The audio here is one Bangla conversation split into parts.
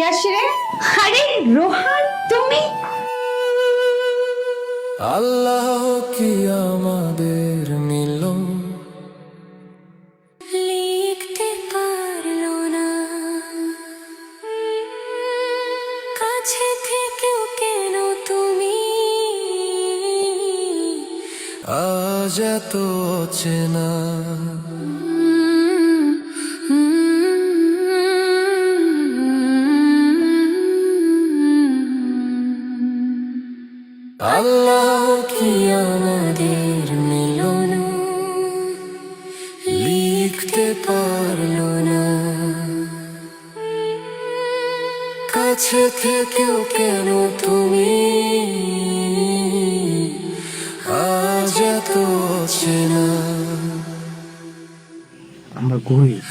কে আসছে রে আরে রোহান তুমি? আল্লাহ কি আমাদের মিলন? লিখতে পারল না। কাছে থেকেও কেন তুমি? আজ এত অচেনা। না। কাছে থেকেও কেন তুমি? আজ এত আমরা গরিব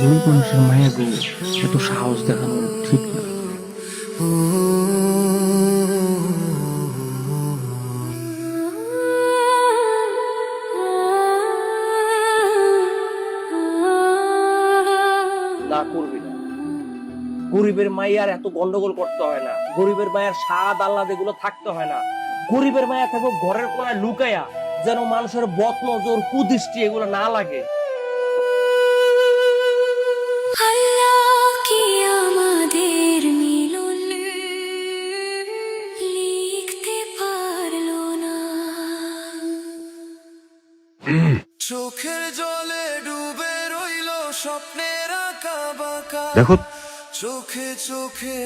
গরিব মানুষের মায়া গরিব এত সাহস দেখানো ঠিক না। গরিবের মাইয়ার এত গন্ডগোল করতে হয় না। গরিবের মায়ের স্বাদ আল্লাদ এগুলো থাকতে হয় না। গরিবের মায়া থাকবে ঘরের কোনায় লুকায়া যেন মানুষের বদ নজর কুদৃষ্টি এগুলো না লাগে। চোখের জলে ডুবে রইল স্বপ্নের আঁকা বাঁকা দেখো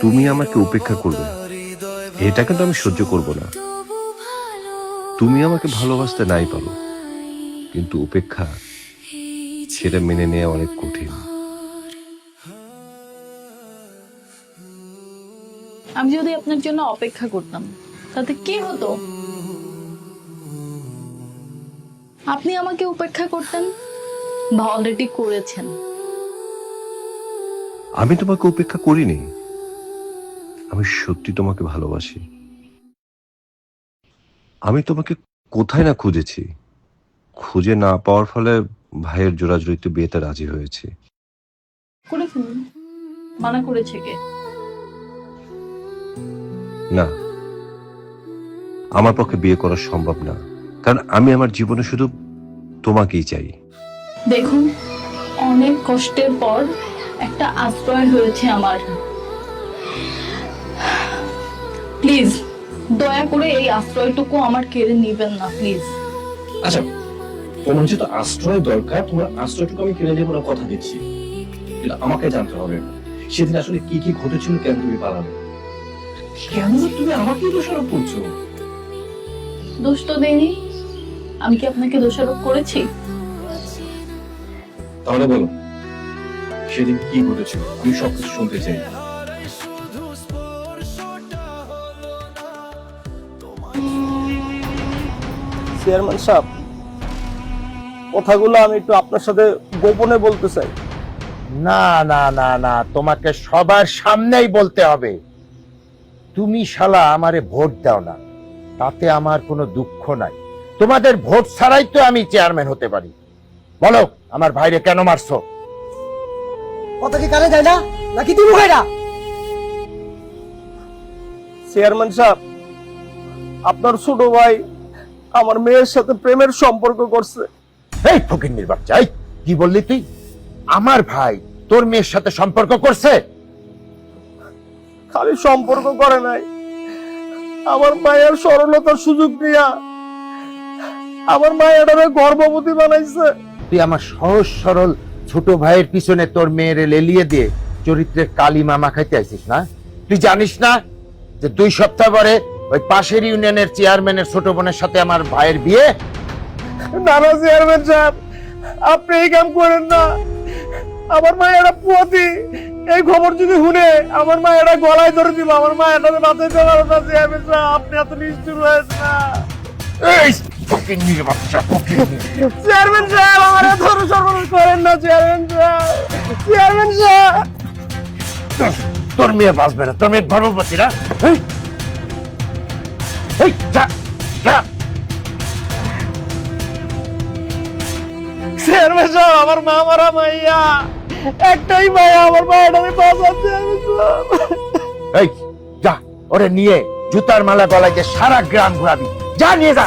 তুমি আমাকে উপেক্ষা করবে এটা কিন্তু আমি সহ্য করব না। তুমি আমাকে ভালোবাসতে নাই পারো। কিন্তু উপেক্ষা সেটা মেনে নেওয়া অনেক কঠিন। আমি যদি আপনার জন্য অপেক্ষা করতাম, তাতে কি হতো? আপনি আমাকে উপেক্ষা করতেন বা অলরেডি করেছেন। আমি তোমাকে উপেক্ষা করিনি। আমি সত্যি তোমাকে ভালোবাসি। আমি তোমাকে কোথায় না খুঁজেছি? খুঁজে না পাওয়ার ফলে ভাইয়ের জোড়াজড়িতে বিয়েতে রাজি হয়েছি। করে ফেলুন মানা করেছে কে? না। আমার পক্ষে বিয়ে করা সম্ভব না। কারণ আমি আমার জীবনে শুধু তোমাকেই চাই। দেখুন অনেক কষ্টের পর একটা আশ্রয় হয়েছে আমার। প্লিজ দয়া করে এই আশ্রয়টুকু আমার কেড়ে নিবেন না প্লিজ আচ্ছা তোমার যেহেতু আশ্রয় দরকার তোমার আশ্রয়টুকু আমি কেড়ে দেবো না কথা দিচ্ছি। কিন্তু আমাকে জানতে হবে। সেদিন আসলে কি কি ঘটেছিল কেন তুমি পালাবে কেন তুমি আমাকে দোষারোপ করছ? দোষ তো দেয়নি আমি কি আপনাকে দোষারোপ করেছি? তাহলে বলো। সেদিন কি ঘটেছিল? আমি সবকিছু শুনতে চাই। চেয়ারম্যান সাহেব কথাগুলো আমি একটু আপনার সাথে গোপনে বলতে চাই। না না না না তোমাকে সবার সামনেই বলতে হবে। তুমি শালা আমারে ভোট দাও না তাতে আমার কোনো দুঃখ নাই। তোমাদের ভোট ছাড়াই তো আমি চেয়ারম্যান হতে পারি। বলো আমার ভাইরে কেন মারছো? কথা কি কানে যায় না? নাকি তুই মুখাইরা চেয়ারম্যান সাহেব আপনার ছোট ভাই আমার মেয়ের সাথে প্রেমের সম্পর্ক করছে। এই ফকিন্নির বাচ্চা এই কি বললি তুই? আমার ভাই তোর মেয়ের সাথে সম্পর্ক করছে? খালি সম্পর্ক করে নাই। আমার মায়ের সরলতার সুযোগ নিয়া আমার মায়েরারে গর্ভবতী বানাইছে। তুই আমার সহজ সরল ছোট ভাইয়ের পিছনে তোর মেয়েরে লেলিয়ে দিয়ে চরিত্রের কালি মামা খাইতে আইছিস না? তুই জানিস না যে দুই সপ্তাহ পরে ওই পাশের ইউনিয়নের চেয়ারম্যানের ছোট বোনের সাথে আমার ভাইয়ের বিয়ে? নানা চেয়ারম্যান সাহেব আপনি এই কাম করেন না। আমার মায়েরা পুয়াতি এই খবর যদি শুনে আমার মায়েরা গলায় ধরে দিব আমার মায়েরা বাঁচাইতে পারো না চেয়ারম্যান সাহেব আপনি এত নিষ্ঠুর হয়েছে না। ফকিন্নির বাচ্চা। চেয়ারম্যান সাহেব আমার সর্বনাশ করেন না চেয়ারম্যান সাহেব চেয়ারম্যান সাহেব তোর- মেয়ে বাঁচবে না তোর মেয়ে গর্ভবতী না? এই, যা যা। চেয়ারম্যান সাহেব আমার মা মারা মাইয়া। একটাই মায়া আমার মায়াটাকে সব। এই যা ওরে নিয়ে জুতার মালা গলায় যে সারা গ্রাম ঘোরাবি। যা নিয়ে যা।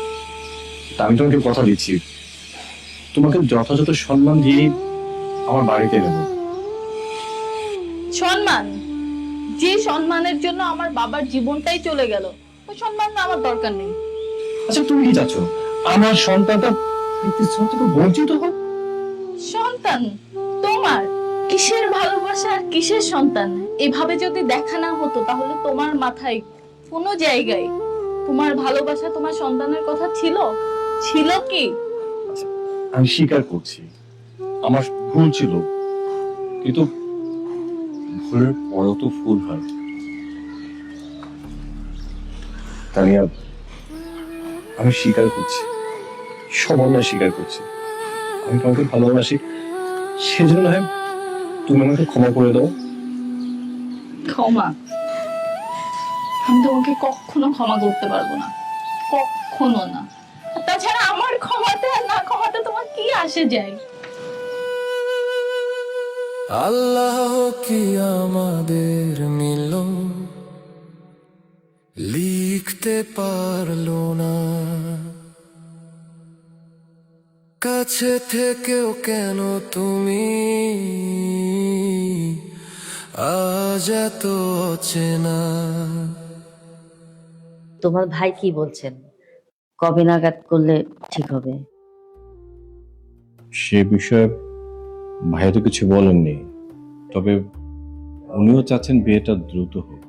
তা আমি তোমাকে কথা দিচ্ছি। তোমাকে যথাযথ সম্মান দিয়ে আমার বাড়িতে নেব সম্মান? যে সম্মানের জন্য আমার বাবার জীবনটাই চলে গেল ওই সম্মান আমার দরকার নেই। আচ্ছা তুমি কি চাচ্ছ? আমার সন্তানটা প্রতিশ্রুতি থেকে বঞ্চিত হোক? সন্তান? তোমার? কিসের ভালোবাসা আর কিসের সন্তান? এভাবে যদি দেখা না হতো তাহলে তোমার মাথায় কোনো জায়গায় তোমার ভালোবাসা তোমার সন্তানের কথা ছিল? ছিল কি? আমি স্বীকার করছি। আমার ভুল ছিল। কিন্তু ভুলের পরেও তো ফুল হয়। তানিয়া আমি স্বীকার করছি। সবার স্বীকার করছি। আমি তোমাকে ভালোবাসি। সেজন্য হয় তুমি আমাকে ক্ষমা করে দাও। ক্ষমা? আমি তোমাকে কখনো ক্ষমা করতে পারব না। কখনো না। ক্ষমাতে আর না ক্ষমাতে তোমার কি আসে যায়? আল্লাহ কি আমাদের মিলন? লিখতে পারল না। কাছে থেকেও কেন তুমি? আজ এত অচেনা। তোমার ভাই কি বলছেন? কবে নাগাদ করলে ঠিক হবে? সে বিষয়ে ভাইয়া তো কিছু বলেননি তবে উনিও চাচ্ছেন বিয়েটা দ্রুত হোক।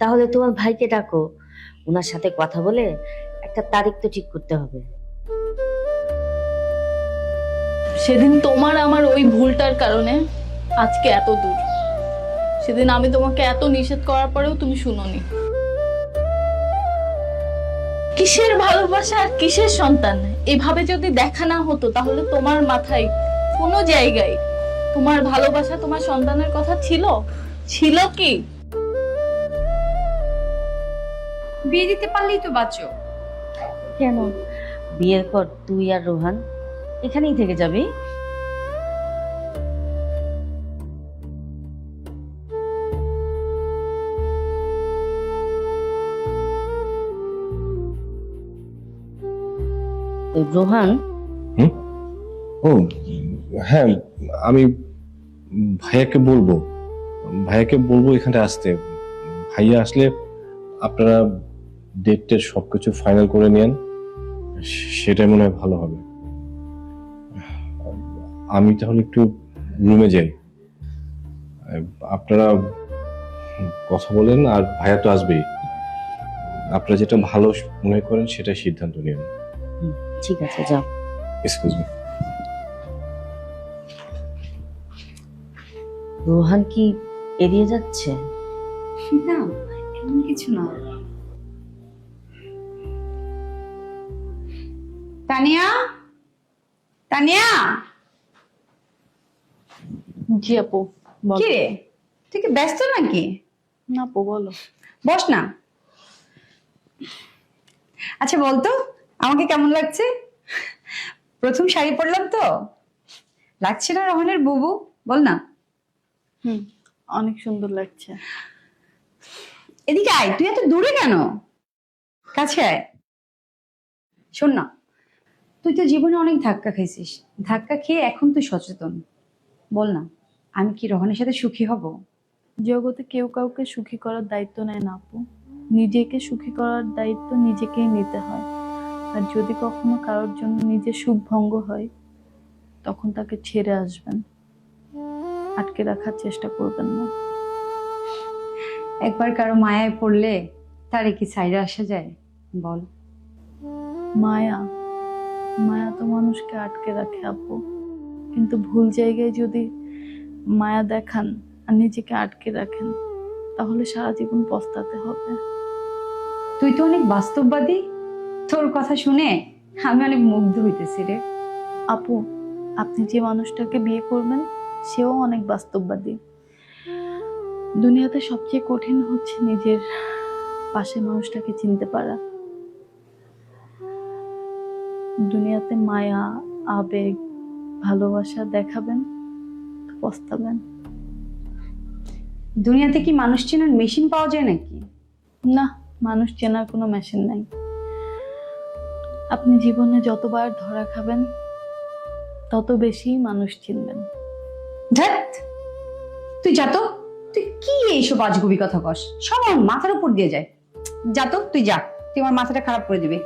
তাহলে তোমার ভাইকে ডাকো ওনার সাথে কথা বলে একটা তারিখ তো ঠিক করতে হবে। সেদিন তোমার আমার ওই ভুলটার কারণে আজকে এত দূর। সেদিন আমি তোমাকে এত নিষেধ করার পরেও তুমি শুনোনি। কিসের ভালোবাসা আর কিসের সন্তান? এভাবে যদি দেখা না হতো তাহলে তোমার মাথায় কোনো জায়গায় তোমার ভালোবাসা তোমার সন্তানের কথা ছিল? ছিল কি? বিয়ে দিতে পারলেই তো বাঁচো। কেন? বিয়ের পর তুই আর রোহান এখানেই থেকে যাবি? রোহান? ও হ্যাঁ আমি ভাইয়াকে বলব। ভাইয়াকে বলব এখানে আসতে। ভাইয়া আসলে আপনারা ডেট টেট সবকিছু ফাইনাল করে নেন সেটাই মনে হয় ভালো হবে। আমি তাহলে একটু রুমে যাই। আপনারা কথা বলেন আর ভাইয়া তো আসবেই। আপনারা যেটা ভালো মনে করেন সেটা সিদ্ধান্ত নিন ঠিক আছে যাও। এক্সকিউজ মি রোহান কি এড়িয়ে যাচ্ছে? না এমন কিছু না। তানিয়া? তানিয়া? জি আপু কি রে? তুই কি ব্যস্ত নাকি? না আপু বলো। বস না। আচ্ছা বলতো। আমাকে কেমন লাগছে? প্রথম শাড়ি পরলাম তো। লাগছে না রহনের বুবু? বল না। হুম অনেক সুন্দর লাগছে। এদিকে আয় তুই এত দূরে কেন? কাছে আয়। শোন না তুই তো জীবনে অনেক ধাক্কা খাইছিস। ধাক্কা খেয়ে এখন তুই সচেতন। বল না আমি কি রহনের সাথে সুখী হব? জগতে কেউ কাউকে সুখী করার দায়িত্ব নেয় না আপু। নিজেকে সুখী করার দায়িত্ব নিজেকেই নিতে হয়। আর যদি কখনো কারোর জন্য নিজের সুখ ভঙ্গ হয় তখন তাকে ছেড়ে আসবেন। আটকে রাখার চেষ্টা করবেন না। একবার কারও মায়ায় পড়লে তারে কি সাইডে আসা যায়? বল। মায়া মায়া তো মানুষকে আটকে রাখে আপু। কিন্তু ভুল জায়গায় যদি মায়া দেখান আর নিজেকে আটকে রাখেন তাহলে সারা জীবন পস্তাতে হবে। তুই তো অনেক বাস্তববাদী। তোর কথা শুনে আমি অনেক মুগ্ধ হইতেছি রে। আপু আপনি যে মানুষটাকে বিয়ে করবেন সেও অনেক বাস্তববাদী। দুনিয়াতে সবচেয়ে কঠিন হচ্ছে নিজের পাশের মানুষটাকে চিনতে পারা। দুনিয়াতে মায়া আবেগ ভালোবাসা দেখাবেন পস্তাবেন। দুনিয়াতে কি মানুষ চেনার মেশিন পাওয়া যায় নাকি? না মানুষ চেনার কোনো মেশিন নাই। আপনি জীবনে যতবার ধরা খাবেন, তত বেশি মানুষ চিনবেন। ধ্যাত তুই যা তো, তুই কি এইসব আজগুবি কথা কস? সব আমার মাথার উপর দিয়ে যায়। যা তো, তুই যা, তুই আমার মাথাটা খারাপ করে দিবি।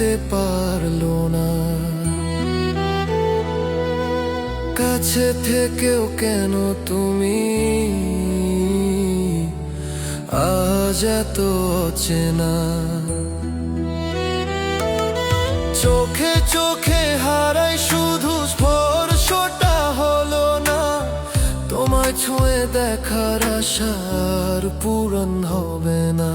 লিখতে পারল না। কাছে থেকেও কেন তুমি? আজ এত অচেনা। চোখে চোখে হারাই শুধু স্পর্শটা হলো না। তোমায় ছুঁয়ে দেখার আশার পূরণ হবে না।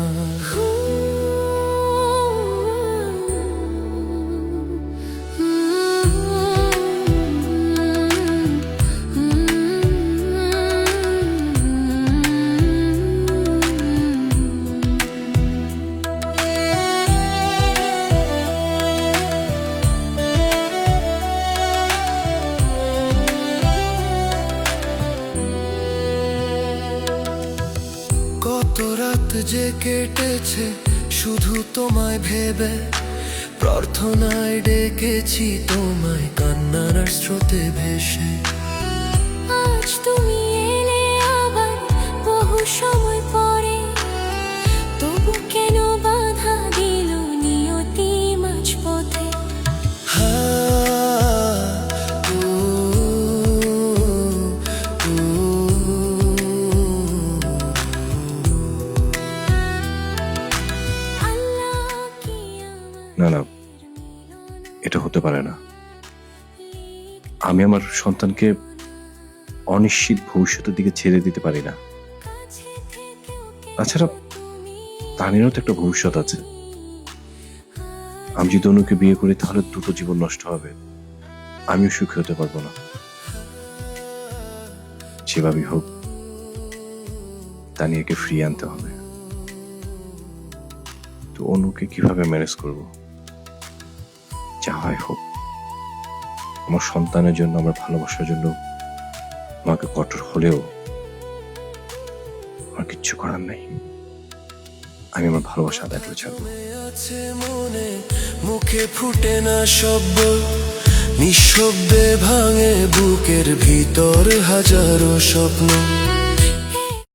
প্রার্থনায় ডেকেছি তোমায় কান্নার স্রোতে ভেসে। আজ তুমি হতে পারে না। আমি আমার সন্তানকে অনিশ্চিত ভবিষ্যতের দিকে ছেড়ে দিতে পারি না। তাছাড়া তানিরও তো একটা ভবিষ্যৎ আছে। আমি যদি অনুকে বিয়ে করি, তাহলে দুটো জীবন নষ্ট হবে। আমিও সুখী হতে পারব না। যেভাবেই হোক, তানিয়াকে ফ্রি আনতে হবে। তো অনুকে কীভাবে ম্যানেজ করব? যা হয় হোক। আমার সন্তানের জন্য, আমার ভালোবাসার জন্য আমাকে কঠোর হলেও আমার কিচ্ছু করার নেই। আমি আমার ভালোবাসা আদায় করে মনে, মুখে ফুটে না শব্দ, নিঃশব্দে ভাঙে বুকের ভিতর হাজারো স্বপ্ন।